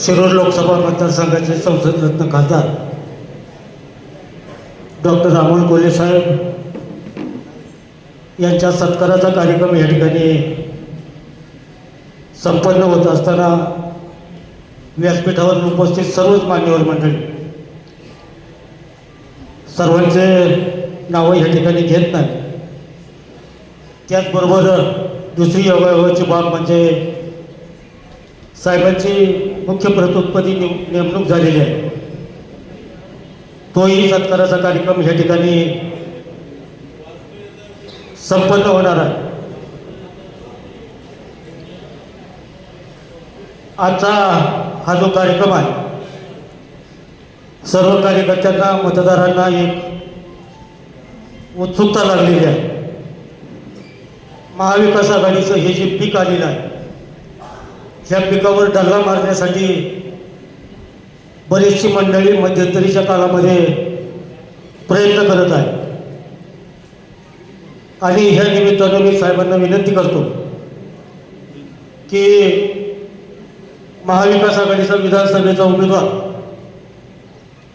शिरूर लोकसभा मतदारसंघाचे संसद रत्न खासदार डॉक्टर अमोल कोले साहेब यांच्या सत्काराचा कार्यक्रम या ठिकाणी संपन्न होत असताना व्यासपीठावर उपस्थित सर्वच मान्यवर मंडळी सर्वांचे नावं या ठिकाणी घेत नाही त्याचबरोबर दुसरी योगायोगाची बाब म्हणजे साहेबांची मुख्य प्रतोत्पदी नेमणूक झालेली आहे. तोही सत्काराचा कार्यक्रम या ठिकाणी संपन्न होणार आहे. आजचा हा जो कार्यक्रम आहे सर्व कार्यकर्त्यांना मतदारांना एक उत्सुकता लागलेली आहे. महाविकास आघाडीचं हे जे पीक आलेलं आहे ह्या पिकावर डल्ला मारण्यासाठी बरीचशी मंडळी मध्यंतरीच्या काळामध्ये प्रयत्न करत आहे आणि ह्या निमित्तानं मी साहेबांना विनंती करतो की महाविकास आघाडीचा विधानसभेचा उमेदवार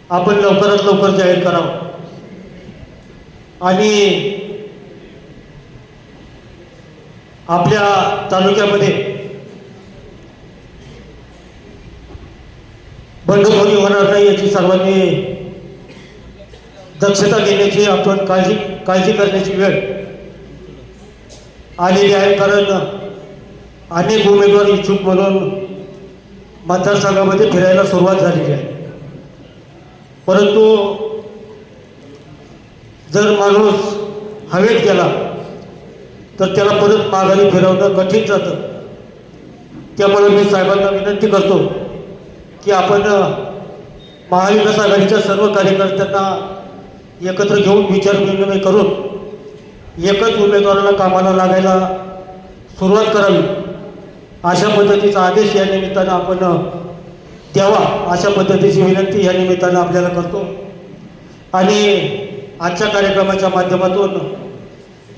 आपण लवकरात लवकर जाहीर करावं. आणि आपल्या तालुक्यामध्ये बंडखोरी होणार नाही याची सर्वांनी दक्षता घेण्याची आपण काळजी काळजी करण्याची वेळ आलेली आहे कारण अनेक उमेदवार इच्छुक म्हणून मतदारसंघामध्ये फिरायला सुरुवात झालेली आहे. परंतु जर माणूस हवेत गेला तर त्याला परत माघारी फिरवणं कठीण जातं. त्यामुळे मी साहेबांना विनंती करतो की आपण महाविकास आघाडीच्या सर्व कार्यकर्त्यांना एकत्र घेऊन विचार विनिमय करून एकच उमेदवाराला कामाला लागायला सुरुवात करावी. अशा पद्धतीचा आदेश या निमित्तानं आपण द्यावा. अशा पद्धतीची विनंती या निमित्तानं आपल्याला करतो. आणि आजच्या कार्यक्रमाच्या माध्यमातून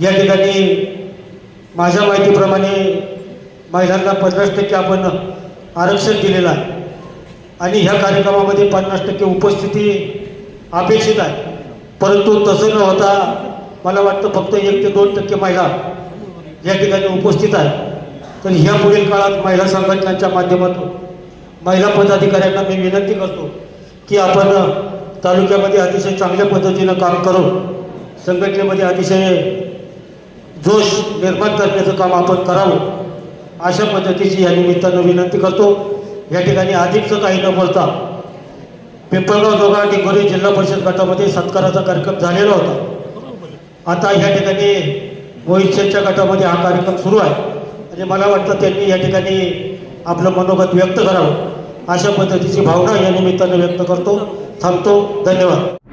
या ठिकाणी माझ्या माहितीप्रमाणे महिलांना पन्नास टक्के आपण आरक्षण दिलेलं आहे. आणि ह्या कार्यक्रमामध्ये पन्नास टक्के उपस्थिती अपेक्षित आहे. परंतु तसं न होता मला वाटतं फक्त एक ते दोन टक्के महिला या ठिकाणी उपस्थित आहे तर ह्या पुढील काळात महिला संघटनांच्या माध्यमातून महिला पदाधिकाऱ्यांना मी विनंती करतो की आपण तालुक्यामध्ये अतिशय चांगल्या पद्धतीनं काम करून संघटनेमध्ये अतिशय जोश निर्माण करण्याचं काम आपण करावं अशा पद्धतीची या निमित्तानं विनंती करतो. या ठिकाणी अधिकचं काही न बोलता पिंपळगाव जोगा डिंगोरी जिल्हा परिषद गटामध्ये सत्काराचा कार्यक्रम झालेला होता. आता ह्या ठिकाणी मोहितशेंच्या गटामध्ये हा कार्यक्रम सुरू आहे. आणि मला वाटतं त्यांनी या ठिकाणी आपलं मनोगत व्यक्त करावं. अशा पद्धतीची भावना या निमित्तानं व्यक्त करतो. थांबतो. धन्यवाद.